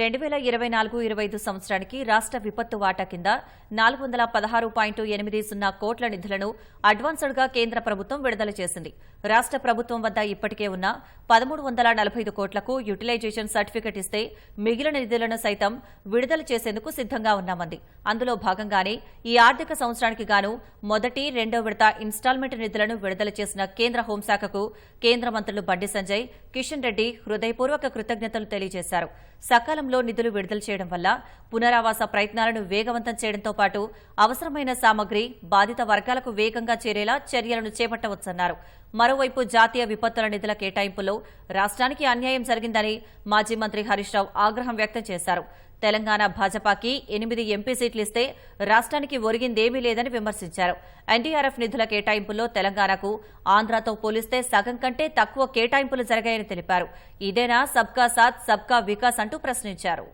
రెండు వేల ఇరవై నాలుగు ఇరవై ఐదు సంవత్సరానికి రాష్ట్ర విపత్తు వాటా కింద నాలుగు వందల పదహారు పాయింట్ ఎనిమిది సున్నా కోట్ల నిధులను అడ్వాన్స్డ్గా కేంద్ర ప్రభుత్వం విడుదల చేసింది. రాష్ట్ర ప్రభుత్వం వద్ద ఇప్పటికే ఉన్న పదమూడు వందల నలభై ఐదు కోట్లకు యూటిలైజేషన్ సర్టిఫికెట్ ఇస్తే మిగిలిన నిధులను సైతం విడుదల చేసేందుకు సిద్ధంగా ఉన్నామంది. అందులో భాగంగానే ఈ ఆర్థిక సంవత్సరానికి గాను మొదటి రెండో విడత ఇన్స్టాల్మెంట్ నిధులను విడుదల చేసిన కేంద్ర హోంశాఖకు కేంద్ర మంత్రులు బండి సంజయ్ కిషన్ రెడ్డి హృదయపూర్వక కృతజ్ఞతలు తెలియజేశారు. సకాల సకాలంలో నిధులు విడుదల చేయడం వల్ల పునరావాస ప్రయత్నాలను వేగవంతం చేయడంతో పాటు అవసరమైన సామగ్రి బాధిత వర్గాలకు వేగంగా చేరేలా చర్యలను చేపట్టవచ్చన్నారు. మరోవైపు జాతీయ విపత్తుల నిధుల కేటాయింపులో రాష్ట్రానికి అన్యాయం జరిగిందని మాజీ మంత్రి హరీష్ రావు ఆగ్రహం వ్యక్తం చేశారు. తెలంగాణ భాజపాకి ఎనిమిది ఎంపీ సీట్లు ఇస్తే రాష్ట్రానికి ఒరిగిందేమీ లేదని విమర్శించారు. ఎన్డీఆర్ఎఫ్ నిధుల కేటాయింపుల్లో తెలంగాణకు ఆంధ్రతో పోలిస్తే సగం కంటే తక్కువ కేటాయింపులు జరిగాయని తెలిపారు. ఇదేనా సబ్కా సాత్ సబ్కా వికాస్ అంటూ ప్రశ్నించారు.